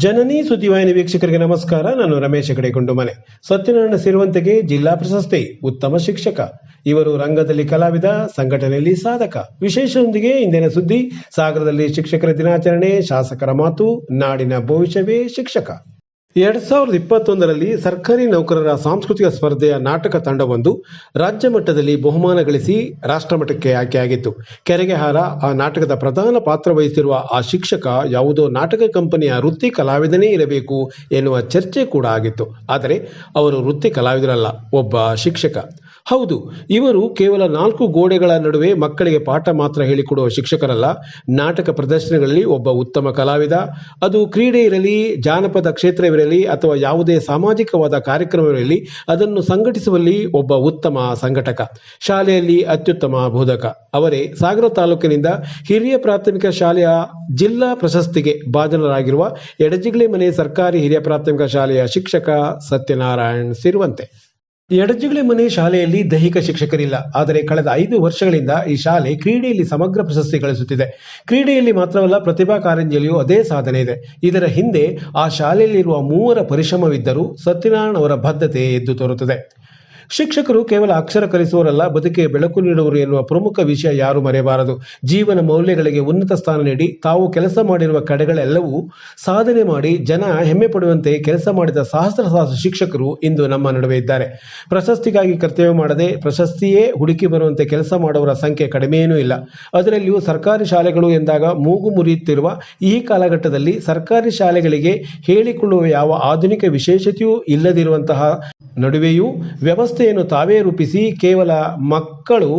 ಜನನಿ ಸುದ್ದಿವಾಹಿನಿ ವೀಕ್ಷಕರಿಗೆ ನಮಸ್ಕಾರ. ನಾನು ರಮೇಶ್ ಕಡೆಗೊಂಡು ಮನೆ ಸತ್ಯನಾರಾಯಣ ಸಿರುವಂತೆಗೆ ಜಿಲ್ಲಾ ಪ್ರಶಸ್ತಿ, ಉತ್ತಮ ಶಿಕ್ಷಕ. ಇವರು ರಂಗದಲ್ಲಿ ಕಲಾವಿದ, ಸಂಘಟನೆಯಲ್ಲಿ ಸಾಧಕ. ವಿಶೇಷದೊಂದಿಗೆ ಇಂದಿನ ಸುದ್ದಿ, ಸಾಗರದಲ್ಲಿ ಶಿಕ್ಷಕರ ದಿನಾಚರಣೆ, ಶಾಸಕರ ಮಾತು, ನಾಡಿನ ಭವಿಷ್ಯವೇ ಶಿಕ್ಷಕ. ಎರಡ್ ಸಾವಿರದ ಇಪ್ಪತ್ತೊಂದರಲ್ಲಿ ಸರ್ಕಾರಿ ನೌಕರರ ಸಾಂಸ್ಕೃತಿಕ ಸ್ಪರ್ಧೆಯ ನಾಟಕ ತಂಡವೊಂದು ರಾಜ್ಯ ಮಟ್ಟದಲ್ಲಿ ಬಹುಮಾನ ಗಳಿಸಿ ರಾಷ್ಟ್ರಮಟ್ಟಕ್ಕೆ ಆಯ್ಕೆಯಾಗಿತ್ತು. ಕೆರೆಗೆಹಾರ ಆ ನಾಟಕದ ಪ್ರಧಾನ ಪಾತ್ರ ವಹಿಸಿರುವ ಆ ಶಿಕ್ಷಕ ಯಾವುದೋ ನಾಟಕ ಕಂಪನಿಯ ವೃತ್ತಿ ಕಲಾವಿದನೇ ಇರಬೇಕು ಎನ್ನುವ ಚರ್ಚೆ ಕೂಡ ಆಗಿತ್ತು. ಆದರೆ ಅವರು ವೃತ್ತಿ ಕಲಾವಿದರಲ್ಲ, ಒಬ್ಬ ಶಿಕ್ಷಕ. ಹೌದು, ಇವರು ಕೇವಲ ನಾಲ್ಕು ಗೋಡೆಗಳ ನಡುವೆ ಮಕ್ಕಳಿಗೆ ಪಾಠ ಮಾತ್ರ ಹೇಳಿಕೊಡುವ ಶಿಕ್ಷಕರಲ್ಲ, ನಾಟಕ ಪ್ರದರ್ಶನಗಳಲ್ಲಿ ಒಬ್ಬ ಉತ್ತಮ ಕಲಾವಿದ. ಅದು ಕ್ರೀಡೆ ಇರಲಿ, ಜಾನಪದ ಕ್ಷೇತ್ರವಿರಲಿ ಅಥವಾ ಯಾವುದೇ ಸಾಮಾಜಿಕವಾದ ಕಾರ್ಯಕ್ರಮವಿರಲಿ ಅದನ್ನು ಸಂಘಟಿಸುವಲ್ಲಿ ಒಬ್ಬ ಉತ್ತಮ ಸಂಘಟಕ, ಶಾಲೆಯಲ್ಲಿ ಅತ್ಯುತ್ತಮ ಬೋಧಕ. ಅವರೇ ಸಾಗರ ತಾಲೂಕಿನಿಂದ ಹಿರಿಯ ಪ್ರಾಥಮಿಕ ಶಾಲೆಯ ಜಿಲ್ಲಾ ಪ್ರಶಸ್ತಿಗೆ ಭಾಜನರಾಗಿರುವ ಎಡಜಿಗಳಿ ಮನೆ ಸರ್ಕಾರಿ ಹಿರಿಯ ಪ್ರಾಥಮಿಕ ಶಾಲೆಯ ಶಿಕ್ಷಕ ಸತ್ಯನಾರಾಯಣ್ ಸಿರುವಂತೆ ಎಡಜಿಗಳಿ ಮನೆ ಶಾಲೆಯಲ್ಲಿ ದೈಹಿಕ ಶಿಕ್ಷಕರಿಲ್ಲ, ಆದರೆ ಕಳೆದ ಐದು ವರ್ಷಗಳಿಂದ ಈ ಶಾಲೆ ಕ್ರೀಡೆಯಲ್ಲಿ ಸಮಗ್ರ ಪ್ರಶಸ್ತಿ ಗಳಿಸುತ್ತಿದೆ. ಕ್ರೀಡೆಯಲ್ಲಿ ಮಾತ್ರವಲ್ಲ, ಪ್ರತಿಭಾ ಕಾರಂಜಿಯಲ್ಲಿಯೂ ಅದೇ ಸಾಧನೆ ಇದೆ. ಇದರ ಹಿಂದೆ ಆ ಶಾಲೆಯಲ್ಲಿರುವ ಮೂವರ ಪರಿಶ್ರಮವಿದ್ದರೂ ಸತ್ಯನಾರಾಯಣ ಅವರ ಬದ್ಧತೆ ಎದ್ದು ತೋರುತ್ತದೆ. ಶಿಕ್ಷಕರು ಕೇವಲ ಅಕ್ಷರ ಕಲಿಸುವರಲ್ಲ ಬದುಕೆ ಬೆಳಕು ನೀಡುವರು ಎನ್ನುವ ಪ್ರಮುಖ ವಿಷಯ ಯಾರು ಮರೆಯಬಾರದು. ಜೀವನ ಮೌಲ್ಯಗಳಿಗೆ ಉನ್ನತ ಸ್ಥಾನ ನೀಡಿ, ತಾವು ಕೆಲಸ ಮಾಡಿರುವ ಕಡೆಗಳೆಲ್ಲವೂ ಸಾಧನೆ ಮಾಡಿ, ಜನ ಹೆಮ್ಮೆ ಪಡುವಂತೆ ಕೆಲಸ ಮಾಡಿದ ಸಹಸ್ರ ಸಹಸ್ರ ಶಿಕ್ಷಕರು ಇಂದು ನಮ್ಮ ನಡುವೆ ಇದ್ದಾರೆ. ಪ್ರಶಸ್ತಿಗಾಗಿ ಕರ್ತವ್ಯ ಮಾಡದೆ, ಪ್ರಶಸ್ತಿಯೇ ಹುಡುಕಿ ಬರುವಂತೆ ಕೆಲಸ ಮಾಡುವವರ ಸಂಖ್ಯೆ ಕಡಿಮೆಯೇನೂ ಇಲ್ಲ. ಅದರಲ್ಲಿಯೂ ಸರ್ಕಾರಿ ಶಾಲೆಗಳು ಎಂದಾಗ ಮೂಗು ಮುರಿಯುತ್ತಿರುವ, ಈ ಕಾಲಘಟ್ಟದಲ್ಲಿ ಸರ್ಕಾರಿ ಶಾಲೆಗಳಿಗೆ ಹೇಳಿಕೊಳ್ಳುವ ಯಾವ ಆಧುನಿಕ ವಿಶೇಷತೆಯೂ ಇಲ್ಲದಿರುವಂತಹ ನಡುವೆಯೂ ವ್ಯವಸ್ಥೆಯನ್ನು ತಾವೇ ರೂಪಿಸಿ ಕೇವಲ ಮಕ್ಕಳು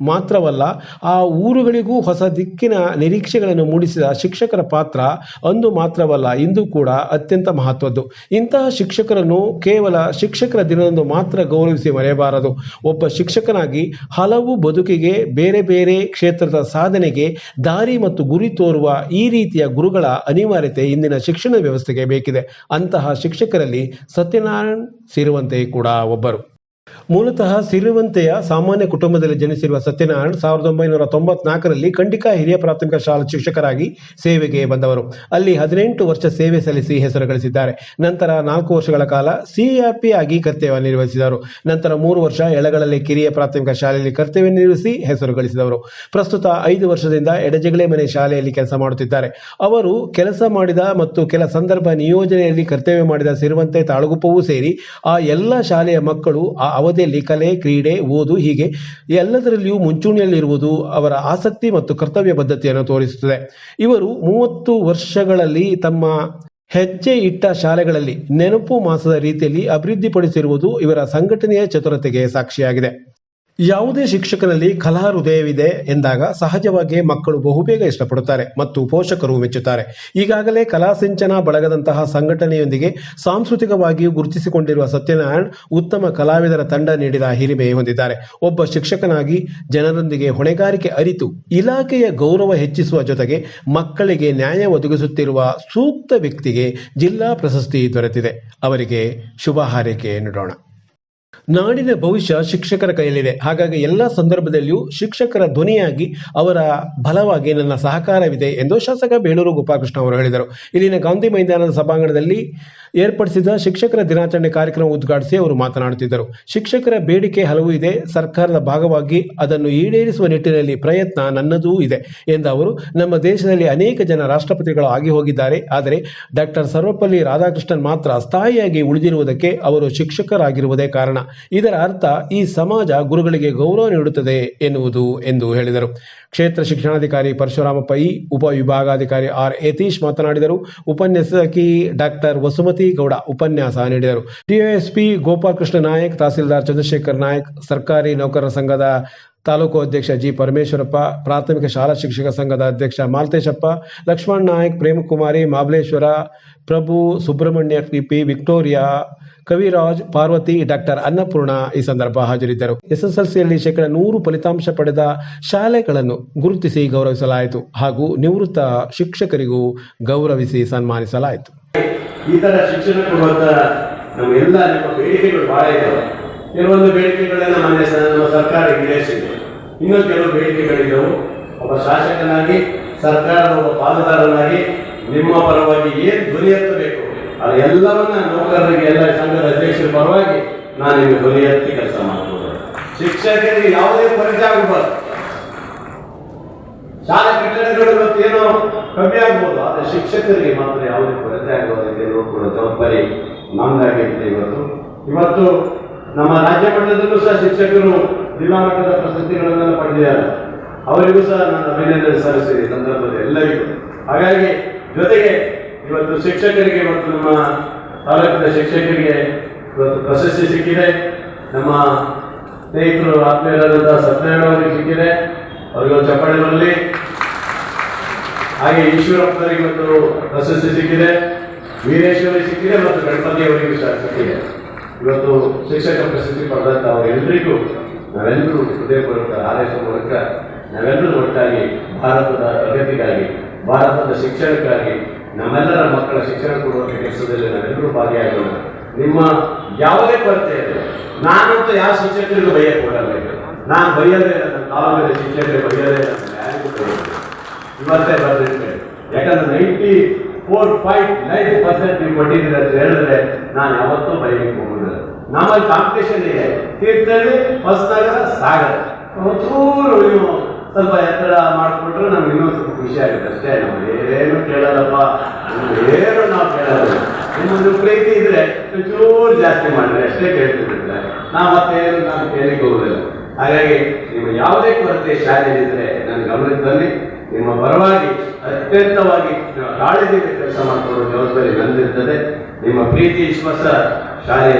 ಮಾತ್ರವಲ್ಲ, ಆ ಊರುಗಳಿಗೂ ಹೊಸ ದಿಕ್ಕಿನ ನಿರೀಕ್ಷೆಗಳನ್ನು ಮೂಡಿಸಿದ ಶಿಕ್ಷಕರ ಪಾತ್ರ ಅಂದು ಮಾತ್ರವಲ್ಲ, ಇಂದು ಕೂಡ ಅತ್ಯಂತ ಮಹತ್ವದ್ದು. ಇಂತಹ ಶಿಕ್ಷಕರನ್ನು ಕೇವಲ ಶಿಕ್ಷಕರ ದಿನದಂದು ಮಾತ್ರ ಗೌರವಿಸಿ ಮರೆಯಬಾರದು. ಒಬ್ಬ ಶಿಕ್ಷಕನಾಗಿ ಹಲವು ಬದುಕಿಗೆ ಬೇರೆ ಬೇರೆ ಕ್ಷೇತ್ರದ ಸಾಧನೆಗೆ ದಾರಿ ಮತ್ತು ಗುರಿ ತೋರುವ ಈ ರೀತಿಯ ಗುರುಗಳ ಅನಿವಾರ್ಯತೆ ಇಂದಿನ ಶಿಕ್ಷಣ ವ್ಯವಸ್ಥೆಗೆ ಬೇಕಿದೆ. ಅಂತಹ ಶಿಕ್ಷಕರಲ್ಲಿ ಸತ್ಯನಾರಾಯಣ್ ಸೇರುವಂತೆ ಕೂಡ ಒಬ್ಬರು. ಮೂಲತಃ ಸಿರಿವಂತೆಯ ಸಾಮಾನ್ಯ ಕುಟುಂಬದಲ್ಲಿ ಜನಿಸಿರುವ ಸತ್ಯನಾರಾಯಣ್ ಸಾವಿರದ ಒಂಬೈನೂರ ತೊಂಬತ್ನಾಲ್ಕರಲ್ಲಿ ಖಂಡಿಕ ಹಿರಿಯ ಪ್ರಾಥಮಿಕ ಶಾಲಾ ಶಿಕ್ಷಕರಾಗಿ ಸೇವೆಗೆ ಬಂದವರು. ಅಲ್ಲಿ ಹದಿನೆಂಟು ವರ್ಷ ಸೇವೆ ಸಲ್ಲಿಸಿ ಹೆಸರು ಗಳಿಸಿದ್ದಾರೆ. ನಂತರ ನಾಲ್ಕು ವರ್ಷಗಳ ಕಾಲ ಸಿಆರ್ಪಿ ಆಗಿ ಕರ್ತವ್ಯ ನಿರ್ವಹಿಸಿದರು. ನಂತರ ಮೂರು ವರ್ಷ ಎಳಗಳಲ್ಲಿ ಕಿರಿಯ ಪ್ರಾಥಮಿಕ ಶಾಲೆಯಲ್ಲಿ ಕರ್ತವ್ಯ ನಿರ್ವಹಿಸಿ ಹೆಸರು ಗಳಿಸಿದವರು. ಪ್ರಸ್ತುತ ಐದು ವರ್ಷದಿಂದ ಎಡಜಗಳೆ ಮನೆ ಶಾಲೆಯಲ್ಲಿ ಕೆಲಸ ಮಾಡುತ್ತಿದ್ದಾರೆ. ಅವರು ಕೆಲಸ ಮಾಡಿದ ಮತ್ತು ಕೆಲ ಸಂದರ್ಭ ನಿಯೋಜನೆಯಲ್ಲಿ ಕರ್ತವ್ಯ ಮಾಡಿದ ಸಿರುವಂತೆ ತಾಳಗುಪ್ಪವೂ ಸೇರಿ ಆ ಎಲ್ಲ ಶಾಲೆಯ ಮಕ್ಕಳು ಆ ಅವಧಿಯಲ್ಲಿ ಕಲೆ ಕ್ರೀಡೆ, ಓದು ಹೀಗೆ ಎಲ್ಲದರಲ್ಲಿಯೂ ಮುಂಚೂಣಿಯಲ್ಲಿರುವುದು ಅವರ ಆಸಕ್ತಿ ಮತ್ತು ಕರ್ತವ್ಯ ಬದ್ಧತೆಯನ್ನು ತೋರಿಸುತ್ತದೆ. ಇವರು ಮೂವತ್ತು ವರ್ಷಗಳಲ್ಲಿ ತಮ್ಮ ಹೆಜ್ಜೆ ಇಟ್ಟ ಶಾಲೆಗಳಲ್ಲಿ ನೆನಪು ಮಾಸದ ರೀತಿಯಲ್ಲಿ ಅಭಿವೃದ್ಧಿಪಡಿಸಿರುವುದು ಇವರ ಸಂಘಟನೆಯ ಚತುರತೆಗೆ ಸಾಕ್ಷಿಯಾಗಿದೆ. ಯಾವುದೇ ಶಿಕ್ಷಕನಲ್ಲಿ ಕಲಾ ಹೃದಯವಿದೆ ಎಂದಾಗ ಸಹಜವಾಗಿ ಮಕ್ಕಳು ಬಹುಬೇಗ ಇಷ್ಟಪಡುತ್ತಾರೆ ಮತ್ತು ಪೋಷಕರು ಮೆಚ್ಚುತ್ತಾರೆ. ಈಗಾಗಲೇ ಕಲಾ ಸಿಂಚನ ಬಳಗದಂತಹ ಸಂಘಟನೆಯೊಂದಿಗೆ ಸಾಂಸ್ಕೃತಿಕವಾಗಿ ಗುರುತಿಸಿಕೊಂಡಿರುವ ಸತ್ಯನಾರಾಯಣ್ ಉತ್ತಮ ಕಲಾವಿದರ ತಂಡ ನೀಡಿದ ಹಿರಿಮೆ ಹೊಂದಿದ್ದಾರೆ. ಒಬ್ಬ ಶಿಕ್ಷಕನಾಗಿ ಜನರೊಂದಿಗೆ ಹೊಣೆಗಾರಿಕೆ ಅರಿತು ಇಲಾಖೆಯ ಗೌರವ ಹೆಚ್ಚಿಸುವ ಜೊತೆಗೆ ಮಕ್ಕಳಿಗೆ ನ್ಯಾಯ ಒದಗಿಸುತ್ತಿರುವ ಸೂಕ್ತ ವ್ಯಕ್ತಿಗೆ ಜಿಲ್ಲಾ ಪ್ರಶಸ್ತಿ ದೊರೆತಿದೆ. ಅವರಿಗೆ ಶುಭ ಹಾರೈಕೆ ನೀಡೋಣ. ನಾಡಿನ ಭವಿಷ್ಯ ಶಿಕ್ಷಕರ ಕೈಯಲ್ಲಿದೆ. ಹಾಗಾಗಿ ಎಲ್ಲ ಸಂದರ್ಭದಲ್ಲಿಯೂ ಶಿಕ್ಷಕರ ಧ್ವನಿಯಾಗಿ ಅವರ ಬಲವಾಗಿ ನನ್ನ ಸಹಕಾರವಿದೆ ಎಂದು ಶಾಸಕ ಬೇಳೂರು ಗೋಪಾಲಕೃಷ್ಣ ಅವರು ಹೇಳಿದರು. ಇಲ್ಲಿನ ಗಾಂಧಿ ಮೈದಾನದ ಸಭಾಂಗಣದಲ್ಲಿ ಏರ್ಪಡಿಸಿದ ಶಿಕ್ಷಕರ ದಿನಾಚರಣೆ ಕಾರ್ಯಕ್ರಮ ಉದ್ಘಾಟಿಸಿ ಅವರು ಮಾತನಾಡುತ್ತಿದ್ದರು. ಶಿಕ್ಷಕರ ಬೇಡಿಕೆ ಹಲವು ಇದೆ. ಸರ್ಕಾರದ ಭಾಗವಾಗಿ ಅದನ್ನು ಈಡೇರಿಸುವ ನಿಟ್ಟಿನಲ್ಲಿ ಪ್ರಯತ್ನ ನನ್ನದೂ ಇದೆ ಎಂದ ಅವರು ನಮ್ಮ ದೇಶದಲ್ಲಿ ಅನೇಕ ಜನ ರಾಷ್ಟ್ರಪತಿಗಳು ಆಗಿ ಹೋಗಿದ್ದಾರೆ. ಆದರೆ ಡಾಕ್ಟರ್ ಸರ್ವಪಲ್ಲಿ ರಾಧಾಕೃಷ್ಣನ್ ಮಾತ್ರ ಸ್ಥಾಯಿಯಾಗಿ ಉಳಿದಿರುವುದಕ್ಕೆ ಅವರು ಶಿಕ್ಷಕರಾಗಿರುವುದೇ ಕಾರಣ. ಇದರ ಅರ್ಥ ಈ ಸಮಾಜ ಗುರುಗಳಿಗೆ ಗೌರವ ನೀಡುತ್ತದೆ ಎನ್ನುವುದು ಎಂದು ಹೇಳಿದರು. ಕ್ಷೇತ್ರ ಶಿಕ್ಷಣಾಧಿಕಾರಿ ಪರಶುರಾಮಪ್ಪ ಇ ಉಪವಿಭಾಗಾಧಿಕಾರಿ ಆರ್. ಯತೀಶ್ ಮಾತನಾಡಿದರು. ಉಪನ್ಯಾಸಕಿ ಡಾಕ್ಟರ್ ವಸುಮತಿ ಗೌಡ ಉಪನ್ಯಾಸ ನೀಡಿದರು. ಟಿಒಎಸ್ಪಿ ಗೋಪಾಲಕೃಷ್ಣ ನಾಯಕ್, ತಹಸೀಲ್ದಾರ್ ಚಂದ್ರಶೇಖರ್ ನಾಯಕ್, ಸರ್ಕಾರಿ ನೌಕರರ ಸಂಘದ ತಾಲೂಕು ಅಧ್ಯಕ್ಷ ಜಿ ಪರಮೇಶ್ವರಪ್ಪ, ಪ್ರಾಥಮಿಕ ಶಾಲಾ ಶಿಕ್ಷಕ ಸಂಘದ ಅಧ್ಯಕ್ಷ Malteshappa, Lakshman Nayak Premakumari Mabaleshwara, Prabhu Subrahmanya TP Victoria, Kaviraj, Parvathi, doctor Annapurna ಈ ಸಂದರ್ಭ ಹಾಜರಿದ್ದರು. ಎಸ್ಎಸ್ಎಲ್ಸಿಯಲ್ಲಿ ಶೇಕಡ ನೂರು ಫಲಿತಾಂಶ ಪಡೆದ ಶಾಲೆಗಳನ್ನು ಗುರುತಿಸಿ ಗೌರವಿಸಲಾಯಿತು ಹಾಗೂ ನಿವೃತ್ತ ಶಿಕ್ಷಕರಿಗೂ ಗೌರವಿಸಿ ಸನ್ಮಾನಿಸಲಾಯಿತು. ಈ ತರ ಶಿಕ್ಷಣ ಕೊಡುವಂತ ಎಲ್ಲ ಬೇಡಿಕೆಗಳು ಬಹಳ ಇದ್ದಾವೆ ಕೆಲವೊಂದು ಬೇಡಿಕೆಗಳನ್ನ ಮಾನ್ಯ ಸ- ನಮ್ಮ ಸರ್ಕಾರ ಈಡೇರಿಸಿದೆ ಇನ್ನೂ ಕೆಲವು ಬೇಡಿಕೆಗಳಿದ್ದವು. ಒಬ್ಬ ಶಾಸಕನಾಗಿ, ಸರ್ಕಾರದ ಒಬ್ಬ ಪಾಲುದಾರನಾಗಿ ನಿಮ್ಮ ಪರವಾಗಿ ಏನು ಧ್ವನಿ ಎತ್ತಬೇಕು? ಆ ಎಲ್ಲವನ್ನ ನೌಕರರಿಗೆ ಎಲ್ಲ ಸಂಘದ ಅಧ್ಯಕ್ಷರ ಪರವಾಗಿ ನಾನು ನಿಮಗೆ ಧ್ವನಿ ಕೆಲಸ ಮಾಡ್ಬೋದು ಶಿಕ್ಷಕರಿಗೆ ಯಾವುದೇ ಪರಿಚಯ ಆಗಬಾರ್ದು. ಶಾಲೆ ಕಟ್ಟಡಗಳು ಇವತ್ತೇನೋ ಕಮ್ಮಿ ಆಗ್ಬೋದು, ಆದರೆ ಶಿಕ್ಷಕರಿಗೆ ಮಾತ್ರ ಯಾವುದೇ ಕೊರತೆ ಆಗುವುದಕ್ಕೆ ನೋಡ್ಕೊಳ್ಳೋ ಜವಾಬ್ದಾರಿ ನಮ್ದಾಗಿರುತ್ತೆ ಇವತ್ತು. ಇವತ್ತು ನಮ್ಮ ರಾಜ್ಯ ಮಟ್ಟದಲ್ಲೂ ಸಹ ಶಿಕ್ಷಕರು ಜಿಲ್ಲಾ ಮಟ್ಟದ ಪ್ರಶಸ್ತಿಗಳನ್ನೆಲ್ಲ ಪಡೆದಿದ್ದಾರೆ. ಅವರಿಗೂ ಸಹ ನಾನು ಅಭಿನಂದನೆ ಸಲ್ಲಿಸಿದೆ ಸಂದರ್ಭದಲ್ಲಿ ಎಲ್ಲರಿಗೂ. ಹಾಗಾಗಿ ಜೊತೆಗೆ ಇವತ್ತು ಶಿಕ್ಷಕರಿಗೆ ಮತ್ತು ನಮ್ಮ ತಾಲೂಕಿನ ಶಿಕ್ಷಕರಿಗೆ ಇವತ್ತು ಪ್ರಶಸ್ತಿ ಸಿಕ್ಕಿದೆ. ನಮ್ಮ ಸ್ನೇಹಿತರು ಆತ್ಮೀಯರಾದಂತಹ ಸತ್ಯನಾರಾಯಣ ಅವರಿಗೆ ಸಿಕ್ಕಿದೆ. ಅವರಿಗೆ ಒಂದು ಚಪ್ಪಾಳೆ ಬರಲಿ. ಹಾಗೆ ಈಶ್ವರಪ್ಪನವರಿಗೆ ಇವತ್ತು ಪ್ರಶಸ್ತಿ ಸಿಕ್ಕಿದೆ. ವೀರೇಶ್ವರಿಗೆ ಸಿಕ್ಕಿದೆ ಮತ್ತು ಗಣಪತಿಯವರಿಗೂ ಸಹ ಸಿಕ್ಕಿದೆ. ಇವತ್ತು ಶಿಕ್ಷಕ ಪ್ರಶಸ್ತಿ ಪಡೆದಂಥ ಅವರೆಲ್ಲರಿಗೂ ನಾವೆಲ್ಲರೂ ಹೃದಯಪೂರ್ವಕ ಹಾರೈಸುವ ಮೂಲಕ ನಾವೆಲ್ಲರೂ ಒಟ್ಟಾಗಿ ಭಾರತದ ಪ್ರಗತಿಗಾಗಿ, ಭಾರತದ ಶಿಕ್ಷಣಕ್ಕಾಗಿ, ನಮ್ಮೆಲ್ಲರ ಮಕ್ಕಳ ಶಿಕ್ಷಣ ಕೊಡುವಂಥ ಕೆಲಸದಲ್ಲಿ ನಾವೆಲ್ಲರೂ ಭಾಗಿಯಾಗೋಣ ನಿಮ್ಮ ಯಾವುದೇ ಕೊರತೆ ಇದೆ ನಾನಂತೂ ಯಾವ ಶಿಕ್ಷಕರಿಗೂ ಬೈಯಕ್ಕೆ ಈಗ. ನಾನು ಬೈಯೋದೇ ನನ್ನ ಕಾಲದಲ್ಲಿ ಶಿಕ್ಷಕರಿಗೆ ಬೈಯೋದೇ. ಇವತ್ತೇ ಬರ್ದಿರ್ತೇನೆ ಯಾಕಂದ್ರೆ ninety four point nine percent ನೀವು ಕೊಟ್ಟಿದ್ದೀರಿ ಅಂತ ಹೇಳಿದ್ರೆ ನಾನು ಯಾವತ್ತೂ ಬೈಲಿಕ್ಕೆ ಹೋಗುದಿಲ್ಲ ನಮ್ಮಲ್ಲಿ ಕಾಂಪಿಟೇಷನ್ ಇದೆ. ತೀರ್ಥಹಳ್ಳಿ, ಹೊಸನಗರ, ಸಾಗರ. ಒಂಚೂರು ನೀವು ಸ್ವಲ್ಪ ಎತ್ತರ ಮಾಡಿಕೊಟ್ರೆ ನಮ್ಗೆ ಇನ್ನೂ ಸ್ವಲ್ಪ ಖುಷಿ ಆಗುತ್ತೆ ಅಷ್ಟೇ. ನಾವು ಏನು ಕೇಳಲ್ಲಪ್ಪ. ಏನು ನಾವು ಕೇಳಲ್ಲ. ನಿಮ್ಮೊಂದು ಪ್ರೀತಿ ಇದ್ರೆ ಒಂಚೂರು ಜಾಸ್ತಿ ಮಾಡಿದ್ರೆ ಅಷ್ಟೇ ಕೇಳ್ತಿರ್ತಾರೆ. ಮತ್ತೆ ಏನು ನಾನು ಕೇಳಿಕ್ಕೆ ಹೋಗುದಿಲ್ಲ. ಹಾಗಾಗಿ ನಿಮ್ಮ ಯಾವುದೇ ಕೊರತೆ ಶಾಲೆಯಲ್ಲಿದ್ದರೆ ನನ್ನ ಗಮನದಲ್ಲಿ ನಿಮ್ಮ ಪರವಾಗಿ ಅತ್ಯಂತವಾಗಿ ಕಾಳಜಿಯಿಂದ ಕೆಲಸ ಮಾಡಿಕೊಳ್ಳುವ ಜವಾಬ್ದಾರಿ ನಂದಿರ್ತದೆ ನಿಮ್ಮ ಪ್ರೀತಿ, ವಿಶ್ವಾಸ ಶಾಲೆಯ